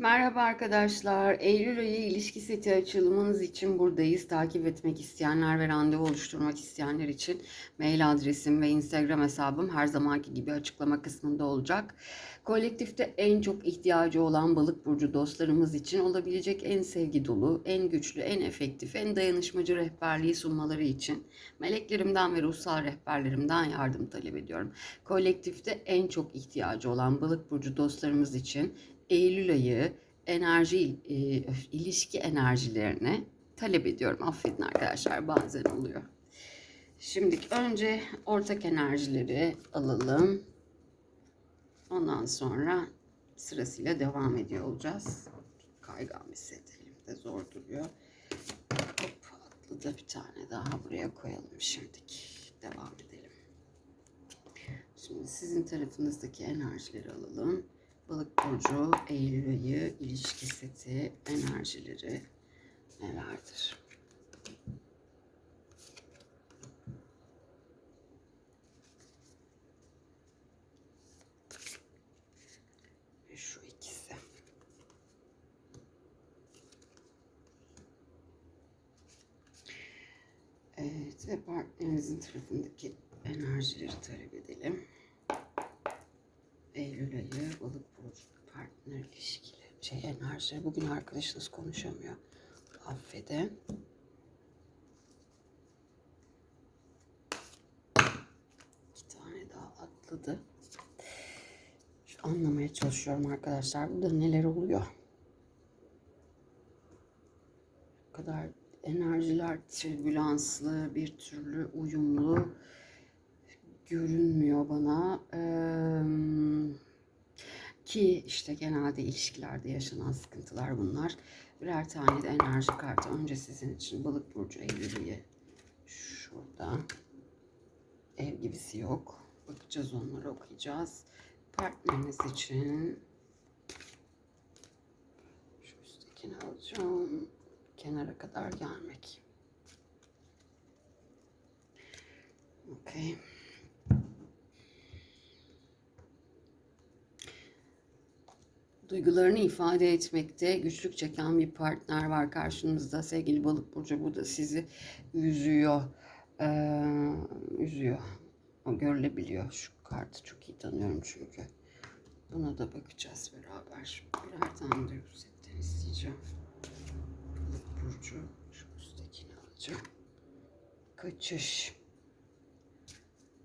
Merhaba arkadaşlar. Eylül ayı ilişki seti açılımınız için buradayız. Takip etmek isteyenler ve randevu oluşturmak isteyenler için mail adresim ve Instagram hesabım her zamanki gibi açıklama kısmında olacak. Kolektifte en çok ihtiyacı olan balık burcu dostlarımız için olabilecek en sevgi dolu, en güçlü, en efektif, en dayanışmacı rehberliği sunmaları için meleklerimden ve ruhsal rehberlerimden yardım talep ediyorum. Kolektifte en çok ihtiyacı olan balık burcu dostlarımız için Eylül ayı enerji, e, ilişki enerjilerini talep ediyorum. Affedin arkadaşlar bazen oluyor. Şimdi önce ortak enerjileri alalım. Ondan sonra sırasıyla devam ediyor olacağız. Kaygan bir set elimde zor duruyor. Hop atlı da bir tane daha buraya koyalım şimdilik. Devam edelim. Şimdi sizin tarafınızdaki enerjileri alalım. Balık burcu, Eylül ayı, ilişki seti, enerjileri nelerdir? Ve şu. Evet ve partnerinizin tarafındaki enerjileri talep edelim. Eylül ayı balık burcu partner ilişkili şey enerji. Bugün arkadaşınız konuşamıyor. Affedin. İki tane daha atladı. Şu anlamaya çalışıyorum arkadaşlar. Burada neler oluyor? Bu kadar enerjiler türbülanslı, bir türlü uyumlu görünmüyor bana. Ee, ki işte genelde ilişkilerde yaşanan sıkıntılar bunlar. Birer tane de enerji kartı. Önce sizin için balık burcu Eylül'ü şurada. Ev gibisi yok. Bakacağız onları okuyacağız. Partneriniz için şu üsttekini alacağım. Kenara kadar gelmek. Okay. Duygularını ifade etmekte güçlük çeken bir partner var karşınızda. Sevgili balık burcu bu da sizi üzüyor. Ee, üzüyor. O görülebiliyor. Şu kartı çok iyi tanıyorum çünkü. Buna da bakacağız beraber. Birer tane de setten isteyeceğim. Balık burcu. Şu üsttekini alacağım. Kaçış.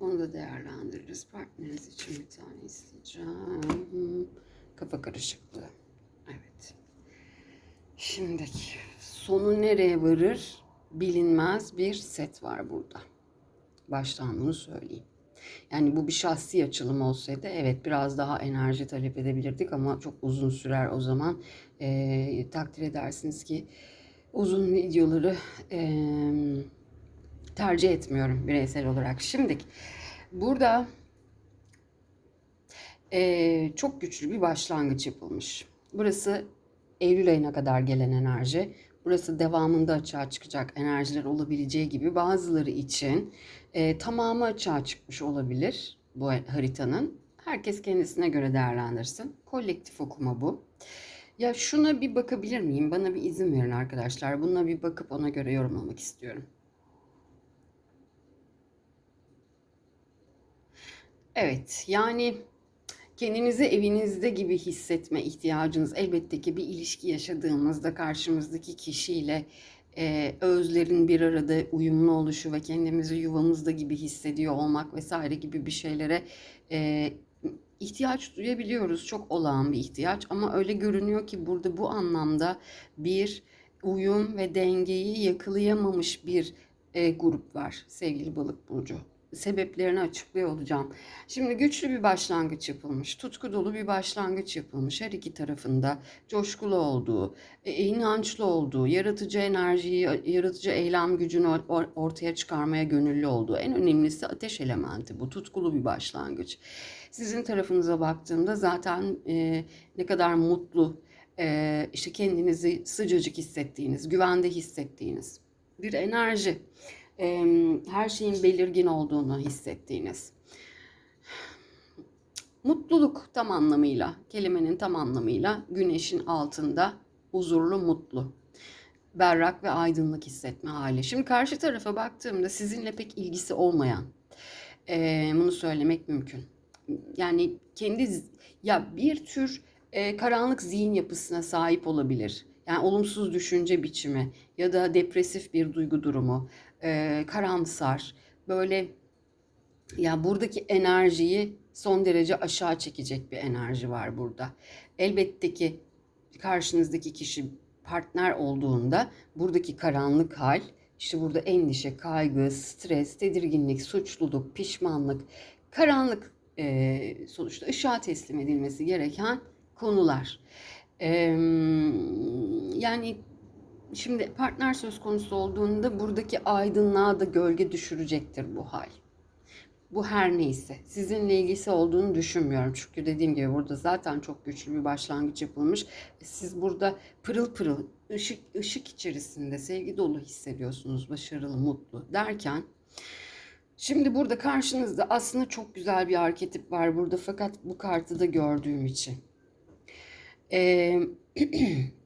Onu da değerlendiririz. Partneriniz için bir tane isteyeceğim. Kafa karışıklığı. Evet. Şimdi sonu nereye varır bilinmez bir set var burada. Baştan bunu söyleyeyim. Yani bu bir şahsi açılım olsaydı evet biraz daha enerji talep edebilirdik ama çok uzun sürer o zaman. E, takdir edersiniz ki uzun videoları e, tercih etmiyorum bireysel olarak. Şimdi burada e, çok güçlü bir başlangıç yapılmış. Burası Eylül ayına kadar gelen enerji. Burası devamında açığa çıkacak enerjiler olabileceği gibi bazıları için e, tamamı açığa çıkmış olabilir bu haritanın. Herkes kendisine göre değerlendirsin. Kolektif okuma bu. Ya şuna bir bakabilir miyim? Bana bir izin verin arkadaşlar. Buna bir bakıp ona göre yorumlamak istiyorum. Evet, yani kendinizi evinizde gibi hissetme ihtiyacınız elbette ki bir ilişki yaşadığımızda karşımızdaki kişiyle e, özlerin bir arada uyumlu oluşu ve kendimizi yuvamızda gibi hissediyor olmak vesaire gibi bir şeylere e, ihtiyaç duyabiliyoruz. Çok olağan bir ihtiyaç ama öyle görünüyor ki burada bu anlamda bir uyum ve dengeyi yakalayamamış bir e, grup var sevgili balık burcu sebeplerini açıklıyor olacağım. Şimdi güçlü bir başlangıç yapılmış, tutku dolu bir başlangıç yapılmış. Her iki tarafında coşkulu olduğu, e, inançlı olduğu, yaratıcı enerjiyi, yaratıcı eylem gücünü ortaya çıkarmaya gönüllü olduğu. En önemlisi ateş elementi bu, tutkulu bir başlangıç. Sizin tarafınıza baktığımda zaten e, ne kadar mutlu, e, işte kendinizi sıcacık hissettiğiniz, güvende hissettiğiniz bir enerji her şeyin belirgin olduğunu hissettiğiniz. Mutluluk tam anlamıyla, kelimenin tam anlamıyla güneşin altında huzurlu, mutlu, berrak ve aydınlık hissetme hali. Şimdi karşı tarafa baktığımda sizinle pek ilgisi olmayan, e, bunu söylemek mümkün. Yani kendi ya bir tür e, karanlık zihin yapısına sahip olabilir. Yani olumsuz düşünce biçimi ya da depresif bir duygu durumu, e, karamsar, böyle ya buradaki enerjiyi son derece aşağı çekecek bir enerji var burada. Elbette ki karşınızdaki kişi partner olduğunda buradaki karanlık hal, işte burada endişe, kaygı, stres, tedirginlik, suçluluk, pişmanlık, karanlık e, sonuçta ışığa teslim edilmesi gereken konular. E, yani şimdi partner söz konusu olduğunda buradaki aydınlığa da gölge düşürecektir bu hal. Bu her neyse. Sizinle ilgisi olduğunu düşünmüyorum. Çünkü dediğim gibi burada zaten çok güçlü bir başlangıç yapılmış. Siz burada pırıl pırıl, ışık, ışık içerisinde sevgi dolu hissediyorsunuz. Başarılı, mutlu derken Şimdi burada karşınızda aslında çok güzel bir arketip var burada fakat bu kartı da gördüğüm için. Ee,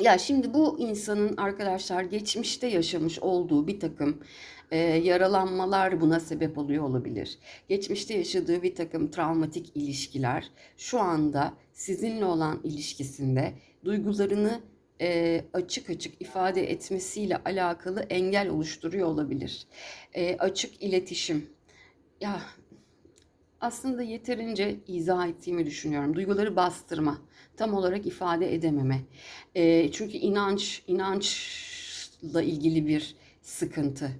ya şimdi bu insanın arkadaşlar geçmişte yaşamış olduğu bir takım e, yaralanmalar buna sebep oluyor olabilir. Geçmişte yaşadığı bir takım travmatik ilişkiler şu anda sizinle olan ilişkisinde duygularını e, açık açık ifade etmesiyle alakalı engel oluşturuyor olabilir. E, açık iletişim. Ya aslında yeterince izah ettiğimi düşünüyorum. Duyguları bastırma, tam olarak ifade edememe. E, çünkü inanç, inançla ilgili bir sıkıntı.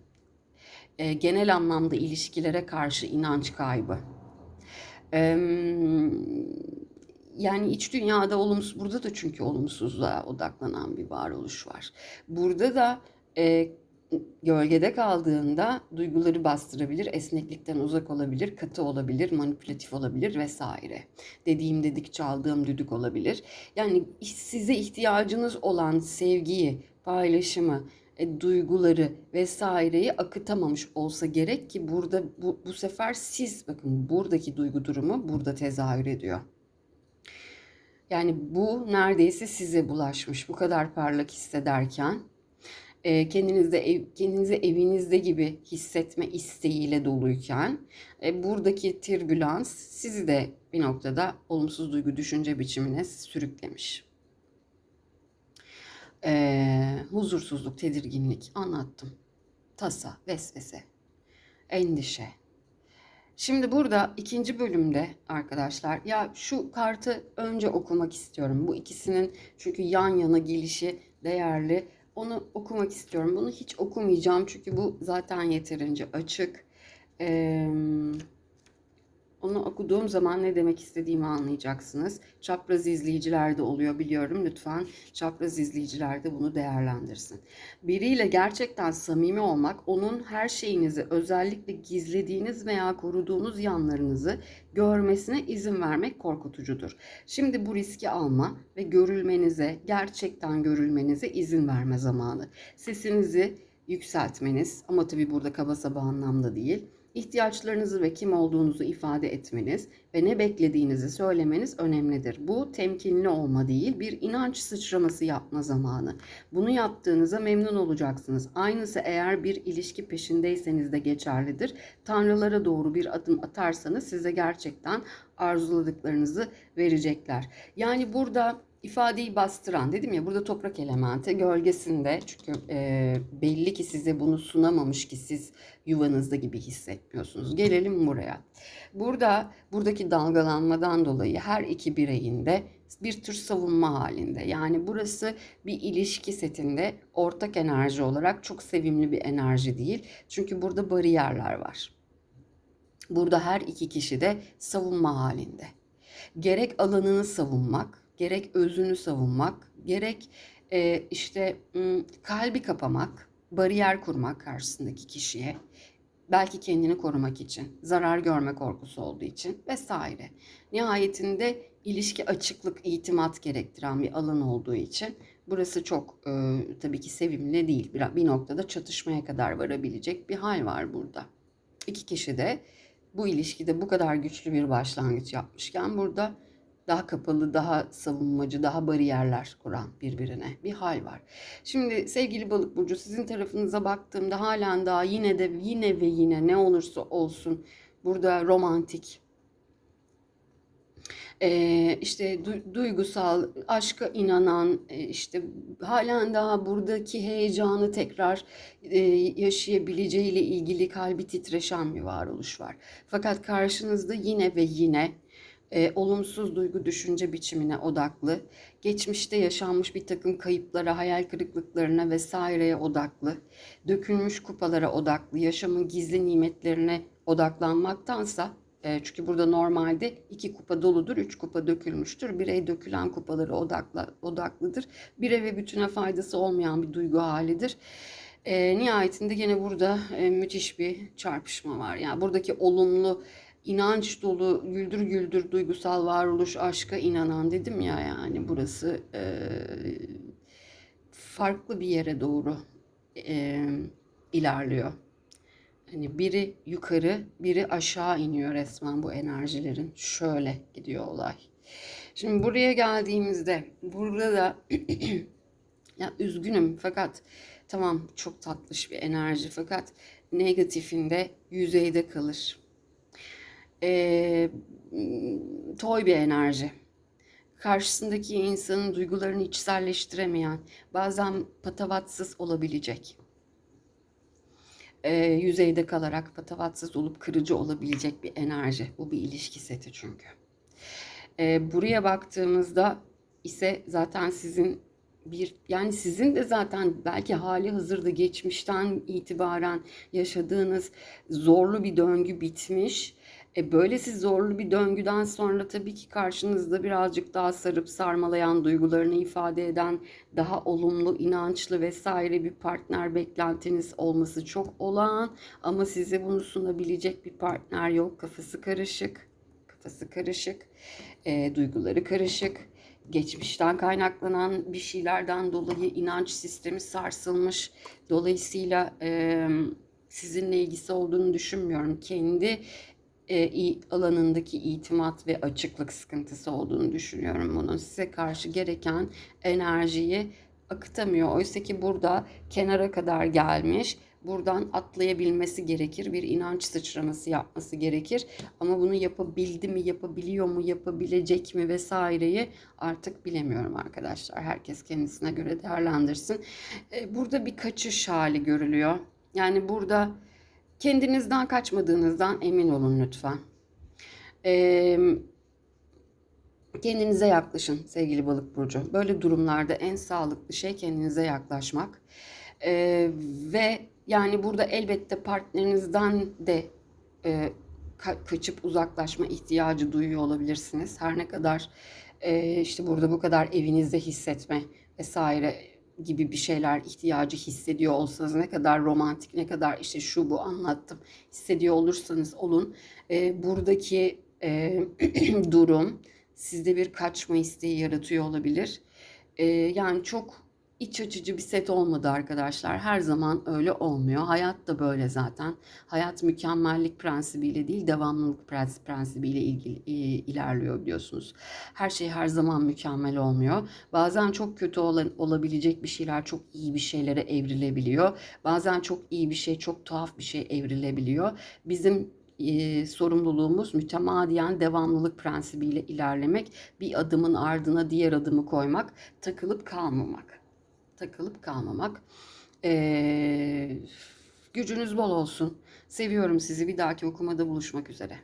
E, genel anlamda ilişkilere karşı inanç kaybı. E, yani iç dünyada olumsuz, burada da çünkü olumsuzluğa odaklanan bir varoluş var. Burada da e, gölgede kaldığında duyguları bastırabilir, esneklikten uzak olabilir, katı olabilir, manipülatif olabilir vesaire. Dediğim dedik çaldığım düdük olabilir. Yani size ihtiyacınız olan sevgiyi, paylaşımı, e, duyguları vesaireyi akıtamamış olsa gerek ki burada bu, bu sefer siz bakın buradaki duygu durumu burada tezahür ediyor. Yani bu neredeyse size bulaşmış. Bu kadar parlak hissederken e, kendinizde ev, kendinizi evinizde gibi hissetme isteğiyle doluyken e, buradaki türbülans sizi de bir noktada olumsuz duygu düşünce biçimine sürüklemiş. E, huzursuzluk, tedirginlik anlattım. Tasa, vesvese, endişe, Şimdi burada ikinci bölümde arkadaşlar ya şu kartı önce okumak istiyorum. Bu ikisinin çünkü yan yana gelişi değerli. Onu okumak istiyorum. Bunu hiç okumayacağım çünkü bu zaten yeterince açık. Eee onu okuduğum zaman ne demek istediğimi anlayacaksınız. Çapraz izleyiciler de oluyor biliyorum. Lütfen çapraz izleyiciler de bunu değerlendirsin. Biriyle gerçekten samimi olmak, onun her şeyinizi özellikle gizlediğiniz veya koruduğunuz yanlarınızı görmesine izin vermek korkutucudur. Şimdi bu riski alma ve görülmenize, gerçekten görülmenize izin verme zamanı. Sesinizi yükseltmeniz ama tabii burada kaba saba anlamda değil ihtiyaçlarınızı ve kim olduğunuzu ifade etmeniz ve ne beklediğinizi söylemeniz önemlidir. Bu temkinli olma değil, bir inanç sıçraması yapma zamanı. Bunu yaptığınıza memnun olacaksınız. Aynısı eğer bir ilişki peşindeyseniz de geçerlidir. Tanrılara doğru bir adım atarsanız size gerçekten arzuladıklarınızı verecekler. Yani burada ifadeyi bastıran dedim ya burada toprak elementi gölgesinde çünkü e, belli ki size bunu sunamamış ki siz yuvanızda gibi hissetmiyorsunuz. Gelelim buraya. Burada buradaki dalgalanmadan dolayı her iki bireyin de bir tür savunma halinde. Yani burası bir ilişki setinde ortak enerji olarak çok sevimli bir enerji değil. Çünkü burada bariyerler var. Burada her iki kişi de savunma halinde. Gerek alanını savunmak, gerek özünü savunmak, gerek e, işte kalbi kapamak, bariyer kurmak karşısındaki kişiye, belki kendini korumak için, zarar görme korkusu olduğu için vesaire. Nihayetinde ilişki açıklık, itimat gerektiren bir alan olduğu için burası çok e, tabii ki sevimli değil. Bir, bir noktada çatışmaya kadar varabilecek bir hal var burada. İki kişi de bu ilişkide bu kadar güçlü bir başlangıç yapmışken burada daha kapalı, daha savunmacı, daha bariyerler kuran birbirine bir hal var. Şimdi sevgili balık burcu sizin tarafınıza baktığımda halen daha yine de yine ve yine ne olursa olsun burada romantik, ee, işte du- duygusal, aşka inanan, e, işte halen daha buradaki heyecanı tekrar e, yaşayabileceğiyle ilgili kalbi titreşen bir varoluş var. Fakat karşınızda yine ve yine e, olumsuz duygu düşünce biçimine odaklı, geçmişte yaşanmış bir takım kayıplara, hayal kırıklıklarına vesaireye odaklı, dökülmüş kupalara odaklı, yaşamın gizli nimetlerine odaklanmaktansa e, çünkü burada normalde iki kupa doludur, üç kupa dökülmüştür. Birey dökülen kupaları odakla, odaklıdır. Bire ve bütüne faydası olmayan bir duygu halidir. E, nihayetinde gene burada e, müthiş bir çarpışma var. Yani buradaki olumlu, inanç dolu, güldür güldür duygusal varoluş, aşka inanan dedim ya yani burası e, farklı bir yere doğru e, ilerliyor. Hani biri yukarı, biri aşağı iniyor resmen bu enerjilerin. Şöyle gidiyor olay. Şimdi buraya geldiğimizde burada da ya üzgünüm fakat tamam çok tatlış bir enerji fakat negatifinde yüzeyde kalır. Ee, toy bir enerji. Karşısındaki insanın duygularını içselleştiremeyen, bazen patavatsız olabilecek e, yüzeyde kalarak patavatsız olup kırıcı olabilecek bir enerji. Bu bir ilişki seti çünkü. E, buraya baktığımızda ise zaten sizin bir yani sizin de zaten belki hali hazırda geçmişten itibaren yaşadığınız zorlu bir döngü bitmiş e, böylesi zorlu bir döngüden sonra tabii ki karşınızda birazcık daha sarıp sarmalayan duygularını ifade eden daha olumlu, inançlı vesaire bir partner beklentiniz olması çok olağan ama size bunu sunabilecek bir partner yok. Kafası karışık, kafası karışık, e, duyguları karışık geçmişten kaynaklanan bir şeylerden dolayı inanç sistemi sarsılmış. Dolayısıyla e, sizinle ilgisi olduğunu düşünmüyorum. Kendi e, alanındaki itimat ve açıklık sıkıntısı olduğunu düşünüyorum bunun. Size karşı gereken enerjiyi akıtamıyor. Oysa ki burada kenara kadar gelmiş. Buradan atlayabilmesi gerekir. Bir inanç sıçraması yapması gerekir. Ama bunu yapabildi mi, yapabiliyor mu, yapabilecek mi vesaireyi artık bilemiyorum arkadaşlar. Herkes kendisine göre değerlendirsin. E, burada bir kaçış hali görülüyor. Yani burada Kendinizden kaçmadığınızdan emin olun lütfen. Ee, kendinize yaklaşın sevgili balık burcu. Böyle durumlarda en sağlıklı şey kendinize yaklaşmak. Ee, ve yani burada elbette partnerinizden de e, ka- kaçıp uzaklaşma ihtiyacı duyuyor olabilirsiniz. Her ne kadar e, işte burada bu kadar evinizde hissetme vesaire gibi bir şeyler ihtiyacı hissediyor olsanız ne kadar romantik ne kadar işte şu bu anlattım hissediyor olursanız olun e, buradaki e, durum sizde bir kaçma isteği yaratıyor olabilir. E, yani çok iç açıcı bir set olmadı arkadaşlar. Her zaman öyle olmuyor. Hayat da böyle zaten. Hayat mükemmellik prensibiyle değil, devamlılık prensibiyle ilgili ilerliyor biliyorsunuz. Her şey her zaman mükemmel olmuyor. Bazen çok kötü olan, olabilecek bir şeyler çok iyi bir şeylere evrilebiliyor. Bazen çok iyi bir şey, çok tuhaf bir şey evrilebiliyor. Bizim e, sorumluluğumuz mütemadiyen devamlılık prensibiyle ilerlemek, bir adımın ardına diğer adımı koymak, takılıp kalmamak takılıp kalmamak. Ee, gücünüz bol olsun. Seviyorum sizi. Bir dahaki okumada buluşmak üzere.